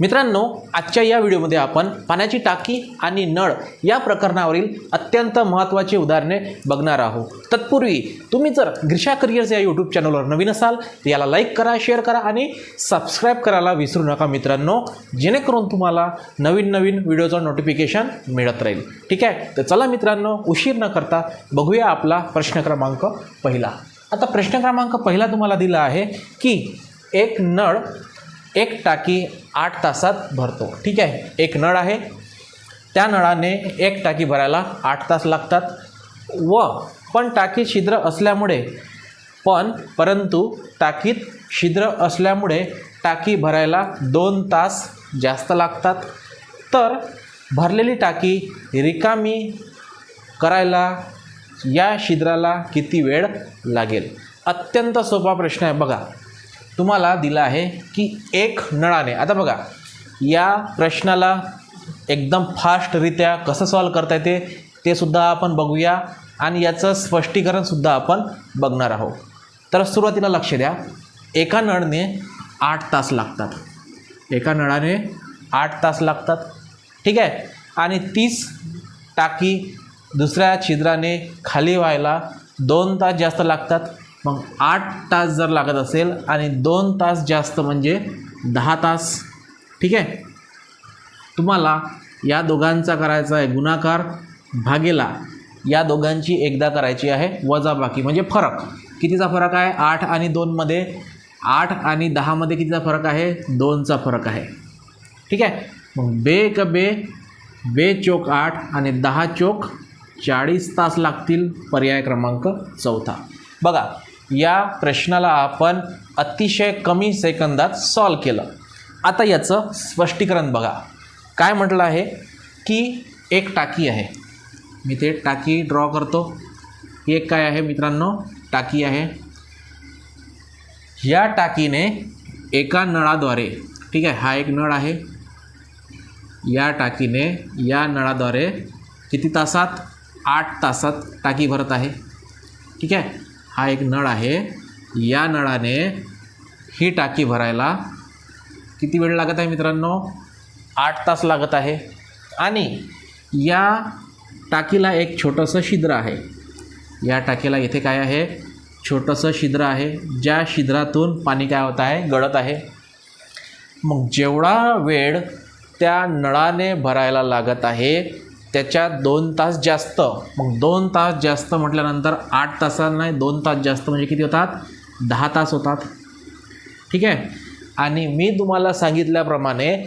मित्रांनो आजच्या या व्हिडिओमध्ये आपण पाण्याची टाकी आणि नळ या प्रकरणावरील अत्यंत महत्त्वाची उदाहरणे बघणार आहोत. तत्पूर्वी तुम्ही जर ग्रिशा करिअर्स या यूट्यूब चॅनलवर नवीन असाल तर याला लाईक करा शेअर करा आणि सबस्क्राईब करायला विसरू नका मित्रांनो जेणेकरून तुम्हाला नवीन नवीन व्हिडिओचं नोटिफिकेशन मिळत राहील. ठीक आहे? तर चला मित्रांनो उशीर न करता बघूया आपला प्रश्न क्रमांक पहिला. आता प्रश्न क्रमांक पहिला तुम्हाला दिला आहे की एक नळ एक टाकी आठ तासात भरतो. ठीक आहे? एक नळ आहे. त्या नळाने एक टाकी भरायला आठ तास लागतात. व पण टाकीत छिद्र असल्यामुळे पण परंतु टाकीत छिद्र असल्यामुळे टाकी भरायला दोन तास जास्त लागतात. तर भरलेली टाकी रिकामी करायला या छिद्राला किती वेळ लागेल? अत्यंत सोपा प्रश्न आहे. बघा तुम्हाला दिला आहे की एक नळाने. आता बघा या प्रश्नाला एकदम फास्टरित्या कसं सॉल्व करता येते ते सुद्धा आपण बघूया आणि याचं स्पष्टीकरणसुद्धा आपण बघणार आहोत. तर सुरुवातीला लक्ष द्या. एका नळने आठ तास लागतात. एका नळाने आठ तास लागतात. ठीक आहे? आणि तीस टाकी दुसऱ्या छिद्राने खाली व्हायला दोन तास जास्त लागतात. मग आठ तास जर लागत असेल आणि दोन तास जास्त म्हणजे दहा तास ठीक आहे? तुम्हाला या दोघांचा करायचा आहे गुणाकार भागेला या दोघांची एकदा करायची आहे वजाबाकी म्हणजे फरक. कितीचा फरक आहे? आठ आणि दोनमध्ये आठ आणि दहामध्ये कितीचा फरक आहे? दोनचा फरक आहे. ठीक आहे? मग बे क बे बे चोक आठ आणि दहा चोक चाळीस तास लागतील पर्याय क्रमांक चौथा. बघा या प्रश्नाला आपण अतिशय कमी सेकंदात सॉल्व केलं. आता याचं स्पष्टीकरण बघा. काय म्हटलं आहे? की एक टाकी आहे. मी ते टाकी ड्रॉ करतो. ही एक काय आहे मित्रांनो? टाकी आहे. या टाकीने एका नळाद्वारे ठीक आहे हा एक नळ आहे. या टाकीने या नळाद्वारे किती तासात? आठ तासात टाकी भरत आहे. ठीक आहे? हा एक नळ आहे. या नळाने ही टाकी भरायला किती वेळ लागत आहे मित्रांनो? आठ तास लागत आहे. आणि या टाकीला एक छोटंसं छिद्र आहे. या टाकीला इथे काय आहे? छोटंसं छिद्र आहे ज्या छिद्रातून पाणी काय होत आहे? गळत आहे. मग जेवढा वेळ त्या नळाने भरायला लागत आहे त्याच्या दोन तास जास्त मग दोन तास जास्त म्हटल्यानंतर आठ तासांना दोन तास जास्त म्हणजे किती होतात? दहा तास होतात. ठीक आहे? आणि मी तुम्हाला सांगितल्याप्रमाणे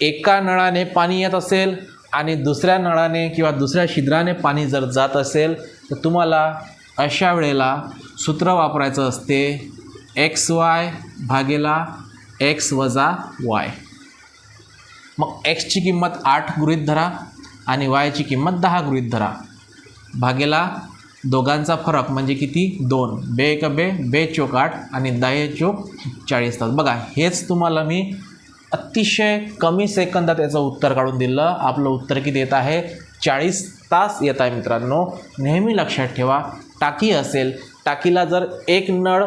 एका नळाने पाणी येत असेल आणि दुसऱ्या नळाने किंवा दुसऱ्या छिद्राने पाणी जर जात असेल तर तुम्हाला अशा वेळेला सूत्र वापरायचं असते एक्स वाय भागेला एक्स वजा वाय. मग एक्सची किंमत आठ गृहीत धरा. आणि वायची किंमत दहा गृहीत धरा. भागेला दोघांचा फरक म्हणजे किती? दोन. बे एक बे बे चोक आठ आणि दहा चोक चाळीस तास. बघा हेच तुम्हाला मी अतिशय कमी सेकंदात याचं उत्तर काढून दिलं. आपलं उत्तर किती येत आहे? चाळीस तास येत आहे मित्रांनो. नेहमी लक्षात ठेवा टाकी असेल. टाकीला जर एक नळ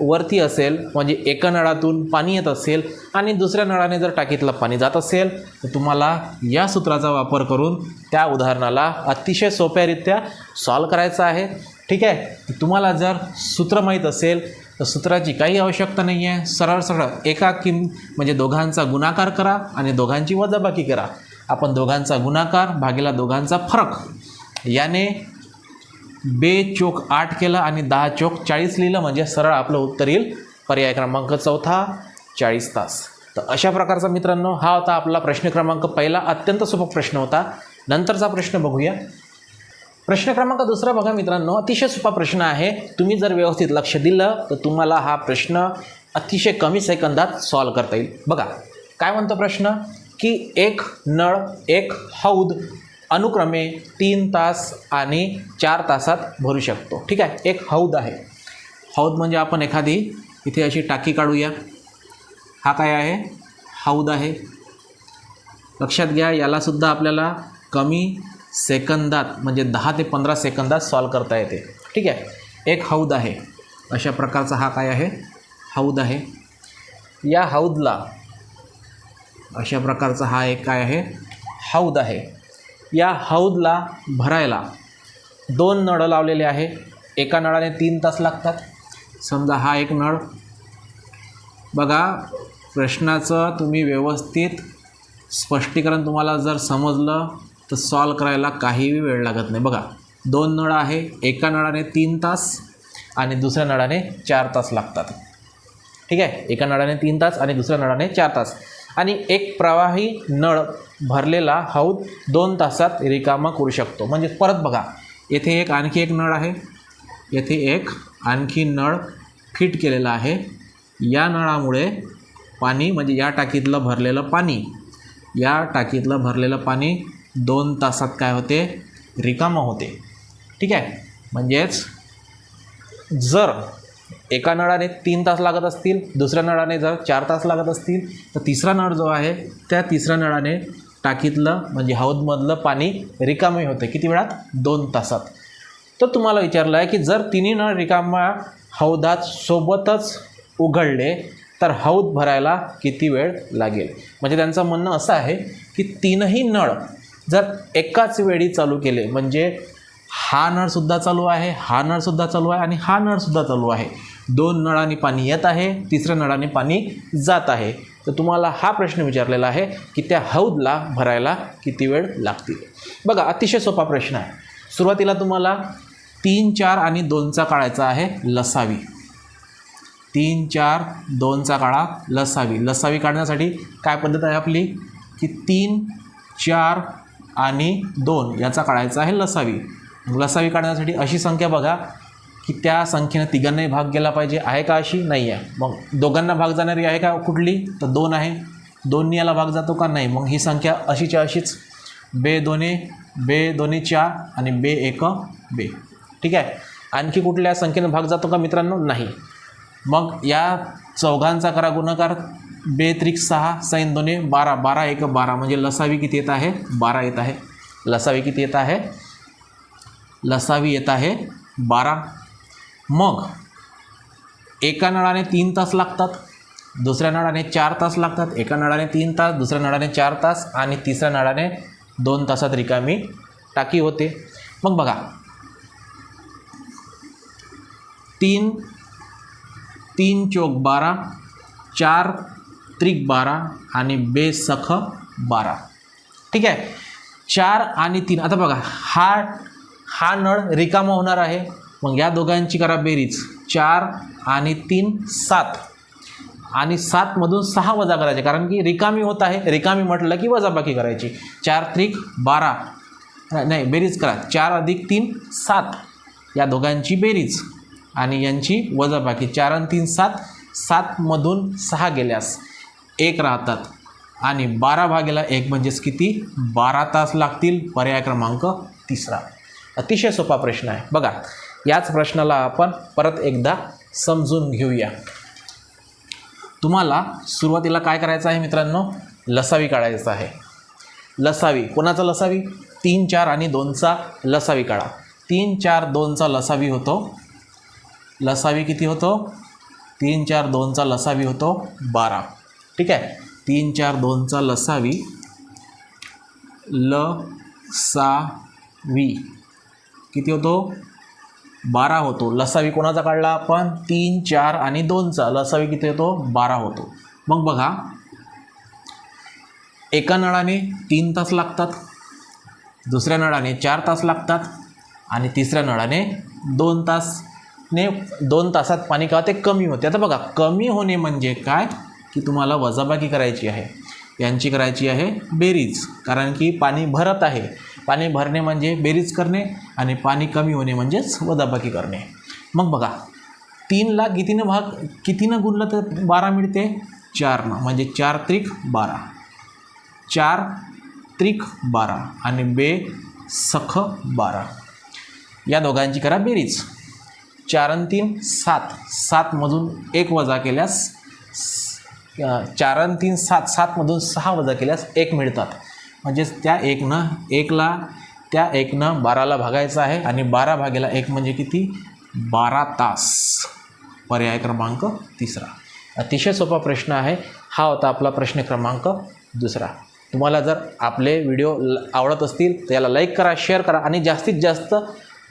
वरती असेल म्हणजे एका नळातून पाणी येत असेल आणि दुसऱ्या नळाने जर टाकीतलं पाणी जात असेल तर तुम्हाला या सूत्राचा वापर करून त्या उदाहरणाला अतिशय सोप्यारित्या सॉल्व करायचं आहे. ठीक आहे? तुम्हाला जर सूत्र माहीत असेल तर सूत्राची काही आवश्यकता नाही आहे. सरळ सरळ एका किम म्हणजे दोघांचा गुणाकार करा आणि दोघांची वजाबाकी करा. आपण दोघांचा गुणाकार भागेला दोघांचा फरक. याने बे चोक आठ केलं आणि दहा चोक चाळीस लिहिलं म्हणजे सरळ आपलं उत्तर येईल. पर्याय क्रमांक चौथा चाळीस तास. तर अशा प्रकारचा मित्रांनो हा होता आपला प्रश्न क्रमांक पहिला. अत्यंत सोपा प्रश्न होता. नंतरचा प्रश्न बघूया. प्रश्न क्रमांक दुसरा बघा मित्रांनो अतिशय सोपा प्रश्न आहे. तुम्ही जर व्यवस्थित लक्ष दिलं तर तुम्हाला हा प्रश्न अतिशय कमी सेकंदात सॉल्व करता येईल. बघा काय म्हणतो प्रश्न? की एक नळ एक हौद अनुक्रमे तीन तास आणि चार तासात भरू शकतो. ठीक आहे? एक हौद आहे. हौद म्हणजे आपण एखादी इथे अशी टाकी काढूया. हा काय आहे? हौद आहे. लक्षात घ्या यालासुद्धा आपल्याला कमी सेकंदात म्हणजे दहा ते पंधरा सेकंदात सॉल्व करता येते. ठीक आहे? एक हौद आहे. अशा प्रकारचा हा काय आहे? हौद आहे. या हौदला अशा प्रकारचा हा एक काय आहे? हौद आहे. या हौदला भरायला दोन नळं लावलेले आहे. एका नळाने तीन तास लागतात. समजा हा एक नळ. बघा प्रश्नाचं तुम्ही व्यवस्थित स्पष्टीकरण तुम्हाला जर समजलं तर सॉल्व करायला काहीही वेळ लागत नाही. बघा दोन नळं आहे एका नळाने तीन तास आणि दुसऱ्या नळाने चार तास लागतात. ठीक आहे? एका नळाने तीन तास आणि दुसऱ्या नळाने चार तास. आणि एक प्रवाही नळ भरलेला हौद दोन तासात रिकामा करू शकतो. म्हणजे परत बघा येथे एक आणखी एक नळ आहे. येथे एक आणखी नळ फिट केलेला आहे. या नळामुळे पाणी म्हणजे या टाकीतलं भरलेलं पाणी या टाकीतलं भरलेलं पाणी दोन तासात काय होते? रिकामं होते. ठीक आहे? म्हणजेच जर एका नळाने तीन तास लागत असतील दुसऱ्या नळाने जर चार तास लागत असतील तर तिसरा नळ जो आहे त्या तिसऱ्या नळाने टाकीतलं म्हणजे हौदमधलं पाणी रिकामे होते. किती वेळात? दोन तासात. तर तुम्हाला विचारलं आहे की जर तिन्ही नळ रिकामा हौदात सोबतच उघडले तर हौद भरायला किती वेळ लागेल? म्हणजे त्यांचं म्हणणं असं आहे की तीनही नळ जर एकाच वेळी चालू केले म्हणजे हा नळसुद्धा चालू आहे हा नळसुद्धा चालू आहे आणि हा नळसुद्धा चालू आहे दोन नळांनी पाणी येत आहे तिसऱ्या नळाने पाणी जात आहे. तर तुम्हाला हा प्रश्न विचारलेला आहे की त्या हौदला भरायला किती वेळ लागतील? बघा अतिशय सोपा प्रश्न आहे. सुरुवातीला तुम्हाला तीन चार आणि दोनचा काढायचा आहे लसावी. तीन चार दोनचा काळा लसावी. लसावी काढण्यासाठी काय पद्धत आहे आपली? की तीन चार आणि दोन याचा काढायचा आहे लसावी. लसावी काढण्यासाठी अशी संख्या बघा की त्या संख्येनं तिघांनाही भाग गेला पाहिजे. आहे का अशी? नाही आहे मग दोघांना भाग जाणारी आहे का कुठली? तर दोन आहे. दोन्ही याला भाग जातो का? नाही. मग ही संख्या अशीच्या अशीच. बे दोन्ही बे दोन्ही चार आणि बे एक बे. ठीक आहे? आणखी कुठल्या संख्येनं भाग जातो का मित्रांनो? नाही. मग या चौघांचा करा गुणाकार. बे त्रिक सहा सैन दोन्ही बारा. बारा एक बारा. म्हणजे लसावी किती येत आहे? बारा येत आहे. लसावी किती येत आहे? लसावी येत आहे बारा. मग एका नळाने तीन तास लागतात दुसऱ्या नळाने चार तास लागतात एका नळाने तीन तास दुसऱ्या नळाने चार तास आणि तिसऱ्या नळाने दोन तासात रिकामी टाकी होते. मग बघा तीन तीन चौक बारा चार त्रिक बारा आणि बेसख बारा. ठीक आहे? चार आणि तीन आता बघा हा हा नळ रिकामा होणार आहे. मग या दोघांची करा बेरीज. चार आणि तीन सात. आणि सातमधून सहा वजा करायचे कारण की रिकामी होत आहे. रिकामी म्हटलं की वजाबाकी करायची. चार त्रिक बारा. नाही बेरीज करा. चार अधिक तीन सात. या दोघांची बेरीज. आणि यांची वजाबाकी. चार आणि तीन सात. सातमधून सहा गेल्यास एक राहतात. आणि बारा भागेला एक म्हणजेच किती? बारा तास लागतील. पर्याय क्रमांक तिसरा. अतिशय सोपा प्रश्न आहे. बघा याच प्रश्नाला आपण परत एकदा समजून घेऊया. तुम्हाला सुरुवातीला काय करायचं आहे मित्रांनो? लसावी काढायचं आहे. लसावी कोणाचा लसावी? तीन चार आणि दोनचा लसावी काढा. तीन चार दोनचा लसावी होतो. लसावी किती होतो? तीन चार दोनचा लसावी होतो बारा. ठीक आहे? तीन चार दोनचा लसावी ल सा वी. किती होतो? बारा होतो. लसावी कोणाचा काढला? आपण तीन चार आणि दोनचा. लसावी किती होतो? बारा होतो. मग बघा. एका नळाने तीन तास लागतात. दुसऱ्या नळाने चार तास लागतात. आणि तिसऱ्या नळाने दोन तासने दोन तासात पाणी का? ते कमी होते. आता बघा कमी होणे म्हणजे काय? की तुम्हाला वजाबाकी करायची आहे. यांची करायची आहे बेरीज. कारण की पाणी भरत आहे. पाणी भरणे म्हणजे बेरीज करणे आणि पाणी कमी होणे म्हणजेच वदाबाकी करणे. मग बघा तीनला कितीनं भाग कितीनं गुणलं तर बारा मिळते? चारनं म्हणजे चार त्रिक बारा. चार त्रिक बारा आणि बे सख बारा. या दोघांची करा बेरीज. चार आणि तीन सात. सातमधून एक वजा केल्यास चार आणि तीन सात सातमधून सहा वजा केल्यास एक मिळतात. म्हणजेच त्या एकनं एकला त्या एकनं बाराला भागायचं आहे आणि बारा भागेला एक म्हणजे किती? बारा तास. पर्याय क्रमांक तिसरा. अतिशय सोपा प्रश्न आहे. हा होता आपला प्रश्न क्रमांक दुसरा. तुम्हाला जर आपले व्हिडिओ ल आवडत असतील तर याला लाईक करा शेअर करा आणि जास्तीत जास्त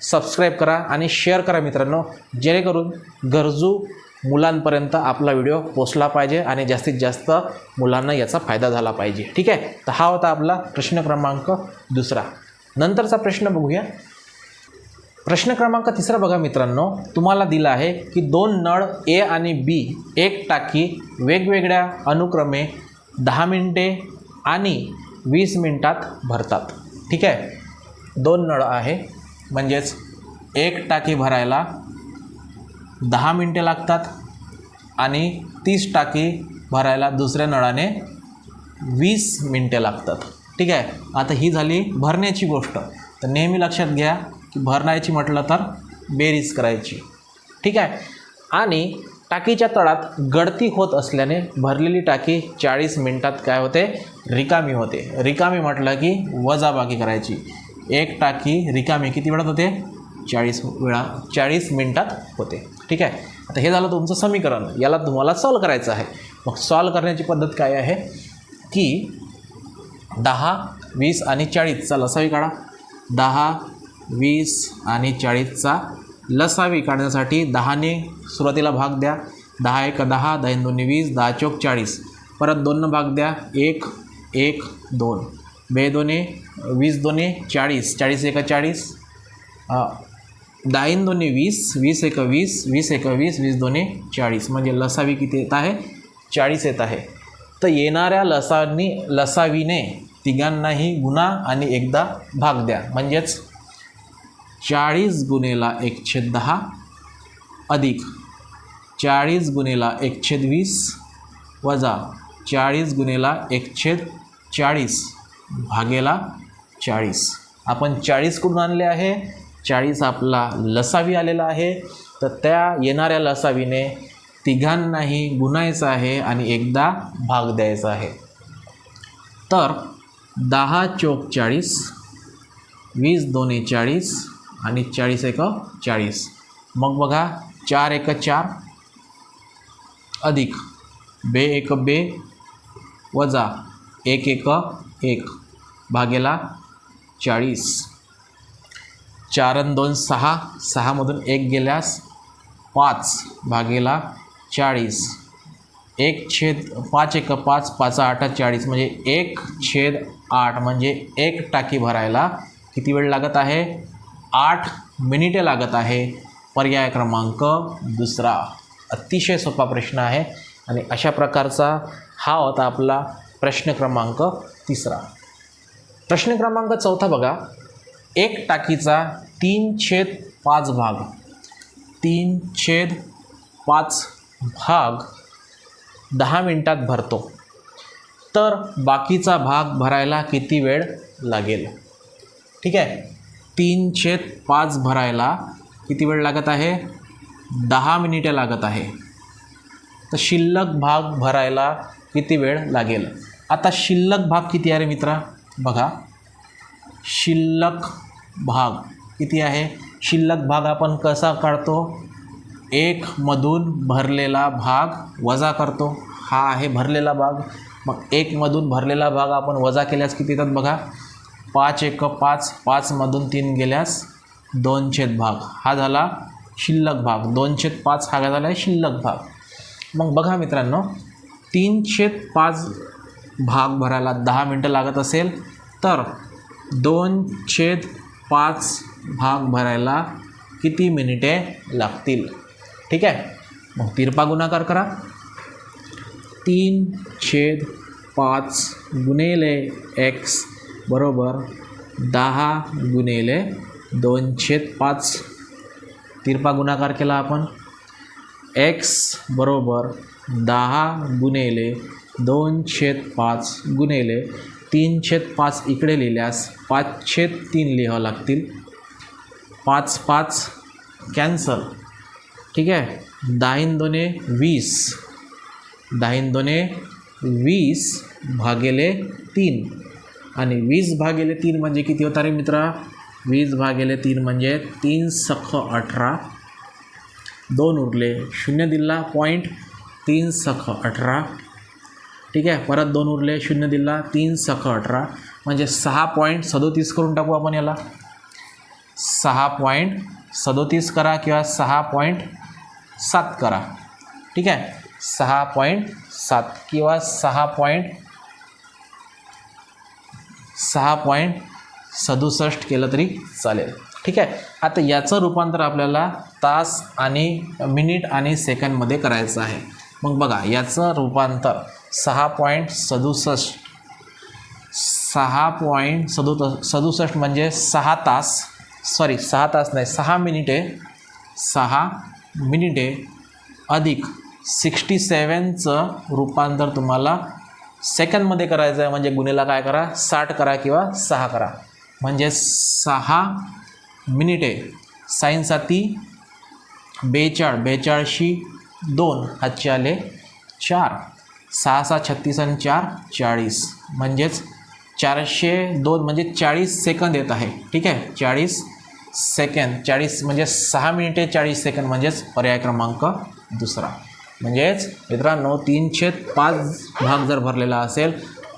सबस्क्राईब करा आणि शेअर करा मित्रांनो. जेणेकरून गरजू मुलांपर्यंत आपला व्हिडिओ पोचला पाहिजे आणि जास्तीत जास्त मुलांना याचा फायदा झाला पाहिजे. ठीक आहे? तर हा होता आपला प्रश्न क्रमांक दुसरा. नंतरचा प्रश्न बघूया. प्रश्न क्रमांक तिसरा बघा मित्रांनो. तुम्हाला दिला आहे की दोन नळ ए आणि बी एक टाकी वेगवेगळ्या अनुक्रमे दहा मिनटे आणि वीस मिनटात भरतात. ठीक आहे? दोन नळ आहे. म्हणजेच एक टाकी भरायला दहा मिनटे लागतात आणि तीस टाकी भरायला दुसऱ्या नळाने वीस मिनटे लागतात. ठीक आहे? आता ही झाली भरण्याची गोष्ट. तर नेहमी लक्षात घ्या की भरण्याची म्हटलं तर बेरीज करायची. ठीक आहे? आणि टाकीच्या तळात गळती होत असल्याने भरलेली टाकी चाळीस मिनटात काय होते? रिकामी होते. रिकामी म्हटलं की वजाबाकी करायची. एक टाकी रिकामी किती वेळात होते? चाळीस वेळा चाळीस मिनटात होते. ठीक आहे? आता हे झालं तुमचं समीकरण. याला तुम्हाला सॉल्व करायचं आहे. मग सॉल्व करण्याची पद्धत काय आहे? की दहा वीस आणि चाळीसचा लसावी काढा. दहा वीस आणि चाळीसचा लसावी काढण्यासाठी दहाने सुरुवातीला भाग द्या. दहा एक दहा दहा दोन्ही वीस दहा चौक चाळीस. परत दोन भाग द्या. एक एक दोन. बे दोन्ही वीस दोन्ही चाळीस. चाळीस एका चाळीस. दाईन दोन्ही वीस वीस एक वीस वीस एक वीस वीस दोन्ही चाळीस. म्हणजे लसावी किती येत आहे चाळीस येत आहे. तर येणाऱ्या लसानी लसावीने तिघांनाही गुणा आणि एकदा भाग द्या. म्हणजेच चाळीस गुणेला एकशे दहा अधिक चाळीस गुणेला एकशेद वीस वजा चाळीस गुणेला एकशेद चाळीस भागेला चाळीस. आपण चाळीस कुठून आणले आहे? चाळीस आपला लसावी आलेला आहे. तर त्या येणाऱ्या लसावीने तिघांनाही गुणायचं आहे आणि एकदा भाग द्यायचा आहे. तर दहा चौक चाळीस वीस दोन्ही चाळीस आणि चाळीस एक चाळीस. मग बघा चार एक चार अधिक बे एक बे वजा एक एक एक. भागेला चाळीस. चारन दोन सहा सहामधून एक गेल्यास पाच भागेला चाळीस. एक छेद पाच एक पाच पाच आठ चाळीस. म्हणजे एक छेद आठ म्हणजे एक टाकी भरायला किती वेळ लागत आहे? आठ मिनिटे लागत आहे. पर्याय क्रमांक दुसरा. अतिशय सोपा प्रश्न आहे आणि अशा प्रकारचा हा होता आपला प्रश्न क्रमांक तिसरा. प्रश्न क्रमांक चौथा बघा. एक टाकीचा तीन छेद पाच भाग. तीन छेद पाच भाग दहा मिनटात भरतो. तर बाकीचा भाग भरायला किती वेळ लागेल? ठीक आहे? तीन छेद पाच भरायला किती वेळ लागत आहे? दहा मिनिटे लागत आहे. तर शिल्लक भाग भरायला किती वेळ लागेल? आता शिल्लक भाग किती आहे रे मित्रा? बघा. शिल्लक भाग. किती आहे? शिल्लक भाग आपण कसा काढतो? एकमधून भरलेला भाग वजा करतो. हा आहे भरलेला भाग. मग एकमधून भरलेला भाग आपण वजा केल्यास किती येतात बघा? पाच एक पाच पाचमधून तीन गेल्यास दोन छेद भाग. हा झाला शिल्लक भाग. दोन छेद पाच हा झाला आहे शिल्लक भाग. मग बघा मित्रांनो तीन छेद पाच भाग भरायला दहा मिनटं लागत असेल तर दोन छेद पाच भाग भरायला किती मिनिटे लागतील? ठीक आहे? मग तिरपा गुणाकार करा. तीन छेद पाच गुणेले एक्स बरोबर दहा गुणेले दोन छेद पाच. तिरपा गुणाकार केला आपण. एक्स बरोबर दहा गुणेले दोन छेद पाच गुणेले तीन छेद पाच इकडे लिहिल्यास पाच छेद तीन लिहावं लागतील. पाच पाच कॅन्सल. ठीक आहे? दाहीन दोने वीस. दाहीन दोने वीस भागेले तीन. आणि वीस भागेले तीन म्हणजे किती होता रे मित्रा? वीस भागेले तीन म्हणजे तीन सख अठरा. दोन उरले. शून्य दिला पॉईंट तीन सख अठरा. ठीक आहे? परत दोन उरले शून्य दिला तीन सख अठरा. म्हणजे सहा पॉईंट सदोतीस करून टाकू आपण याला. सहा पॉईंट सदोतीस करा किंवा सहा पॉईंट सात करा. ठीक आहे? सहा पॉईंट सात किंवा सहा पॉईंट सहा पॉईंट सदुसष्ट केलं तरी चालेल. ठीक आहे? आता याचं रूपांतर आपल्याला तास आणि मिनिट आणि सेकंडमध्ये करायचं आहे. मग बघा याचं रूपांतर सहा पॉईंट सदुसष्ट. सहा पॉईंट सदु सदुसष्ट म्हणजे सहा तास. सॉरी सहा तास नाही सहा मिनिटे. सहा मिनिटे अधिक सिक्स्टी सेवनचं रूपांतर तुम्हाला सेकंदमध्ये करायचं आहे म्हणजे गुन्हेला काय करा? साठ करा किंवा सहा करा. म्हणजे सहा मिनिटे. साईन साती बेचाळ बेचाळशी दोन हातचे आले चार. सहा सहा छत्तीस आणि चार चाळीस. म्हणजेच चारशे दोन म्हणजे चाळीस सेकंद येत आहे. ठीक आहे? चाळीस सेकंद. चाळीस म्हणजे सहा मिनिटे चाळीस सेकंद म्हणजेच पर्याय क्रमांक दुसरा. म्हणजेच मित्रांनो तीन छेद पाच भाग जर भरलेला असेल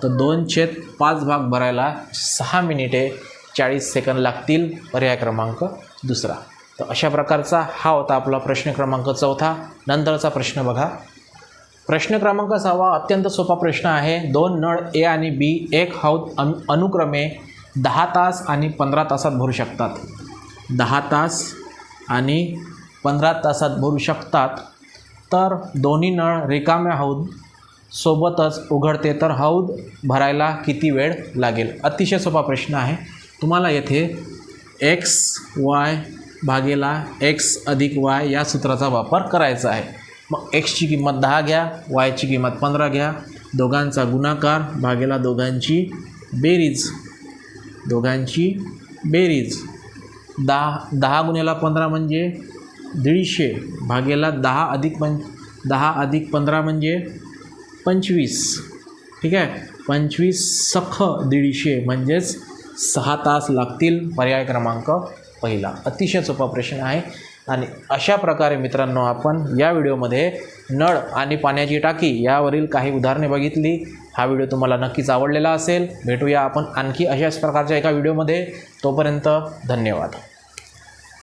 तर दोन छेद पाच भाग भरायला सहा मिनिटे चाळीस सेकंद लागतील पर्याय क्रमांक दुसरा. तर अशा प्रकारचा हा होता आपला प्रश्न क्रमांक चौथा. नंतरचा प्रश्न बघा. प्रश्न क्रमांक सहावा अत्यंत सोपा प्रश्न आहे. दोन नळ ए आणि बी एक हौद अनु अनुक्रमे दहा तास आणि पंधरा तासात भरू शकतात. दहा तास आणि पंधरा तासात भरू शकतात. तर दोन्ही नळ रिकाम्या हौद सोबतच उघडते तर हौद भरायला किती वेळ लागेल? अतिशय सोपा प्रश्न आहे. तुम्हाला येथे एक्स वाय भागेला एक्स अधिक वाय या सूत्राचा वापर करायचा आहे. मग एक्सची किंमत दहा घ्या वायची किंमत पंधरा घ्या. दोघांचा गुणाकार भागेला दोघांची बेरीज. दोघांची बेरीज. दहा दहा गुन्ह्याला पंधरा म्हणजे दीडशे भागेला दहा अधिक पं दहा अधिक पंधरा म्हणजे पंचवीस. ठीक आहे? पंचवीस सख दीडशे म्हणजेच सहा तास लागतील पर्याय क्रमांक पहिला. अतिशय सोपा प्रश्न आहे. आणि अशा प्रकारे मित्रांनो आपण या व्हिडिओमध्ये नळ आणि पाण्याची टाकी यावरील काही उदाहरणे बघितली. हा व्हिडिओ तुम्हाला नक्कीच आवडलेला असेल. भेटूया आपण आणखी अशाच प्रकारच्या एका व्हिडिओमध्ये. तोपर्यंत धन्यवाद.